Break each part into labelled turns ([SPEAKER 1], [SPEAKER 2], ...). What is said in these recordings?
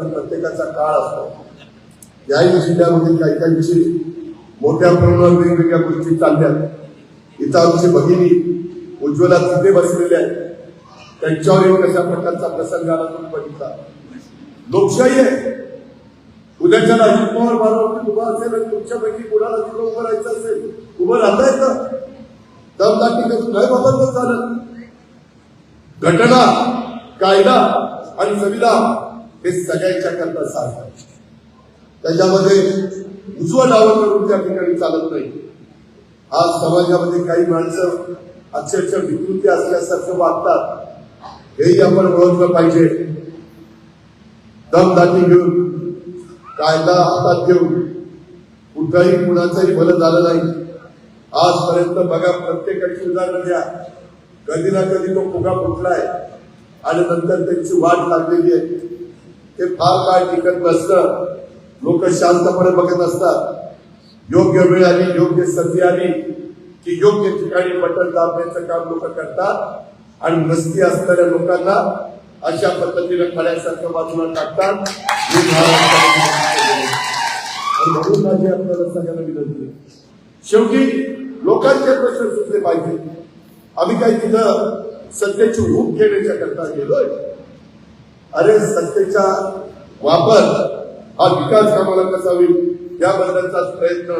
[SPEAKER 1] तर प्रत्येकाचा काळ असतो. याही जिल्ह्यामध्ये काही काहींची मोठ्या प्रमाणावर वेगवेगळ्या गोष्टी चालल्या इथं आमची भगिनी उज्ज्वला तिथे बसलेल्या आहेत. त्यांच्यावर एक कशा प्रकारचा प्रसंग आला तुम्ही बघितला. लोकशाही आहे. उद्याच्या अजित पवार बारावरती उभा असेल आणि तुमच्यापैकी कोणाला तिथं उभं राहायचं असेल उभं राहता येतं. दमदाटी करून नाही बाबत झालं घटना कायदा आणि संविधान हे सगळ्यांच्या करता सारखं त्याच्यामध्ये उजवा डावं करून त्या ठिकाणी चालत नाही. आज समाजामध्ये काही माणसं अक्षरशः विकृती असल्यासारखं वागतात. हेही आपण ओळखलं पाहिजे. दमदाटी घेऊन कायदा हातात घेऊन कुठलाही कुणाचंही भलं झालं नाही. आजपर्यंत बघा प्रत्येकाची उदाहरणं द्या. कधी ना कधी तो फुगा फुटलाय आणि नंतर त्यांची वाट लागलेली आहे. ते फार काळ टिकत नसतं. लोक शांतपणे बघत असतात. योग्य वेळ आली योग्य संधी आली की योग्य ठिकाणी बटन दाबण्याचं काम लोक करतात. आणि मस्ती असणाऱ्या लोकांना अशा पद्धतीने खड्यासारखं बाजूला टाकतात. म्हणून माझी आपल्याला सगळ्यांना विनंती शेवटी लोकांचे प्रश्न सुटले पाहिजे आम्ही काही तिथं सध्याची ऊप घेण्याच्या करता गेलोय? अरे सत्तेचा वापर हा विकास कामाला कसा होईल याबद्दलचाच प्रयत्न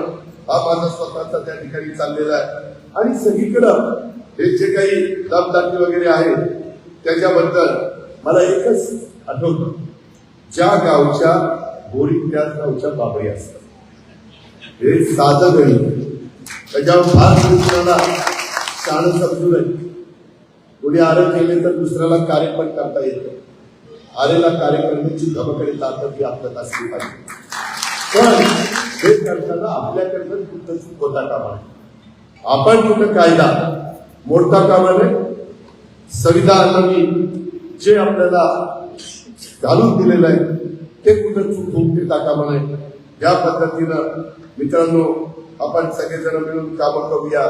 [SPEAKER 1] हा माझा स्वतःचा त्या ठिकाणी चाललेला आहे. आणि सगळीकडं हे जे काही दमदाटी वगैरे आहे त्याच्याबद्दल मला एकच आठवत. ज्या गावच्या गोरी त्याच गावच्या बाबरी असतात. हे साधं गणी त्याच्यावर फार दुसऱ्याला शाण समजू नये कोणी आरे केले तर दुसऱ्याला कार्य पण करता येतं. आलेला कार्य करण्याची धमकडे ताकद ही आपल्यात असली पाहिजे. पण हे करताना आपल्याकडनं कुठं चूक होता कामा नये. आपण कुठं कायदा मोडता कामा नये. संविधानाने जे आपल्याला घालून दिलेलं आहे ते कुठं चूक होऊन देता कामा नये. या पद्धतीनं मित्रांनो आपण सगळेजण मिळून कामं करूया.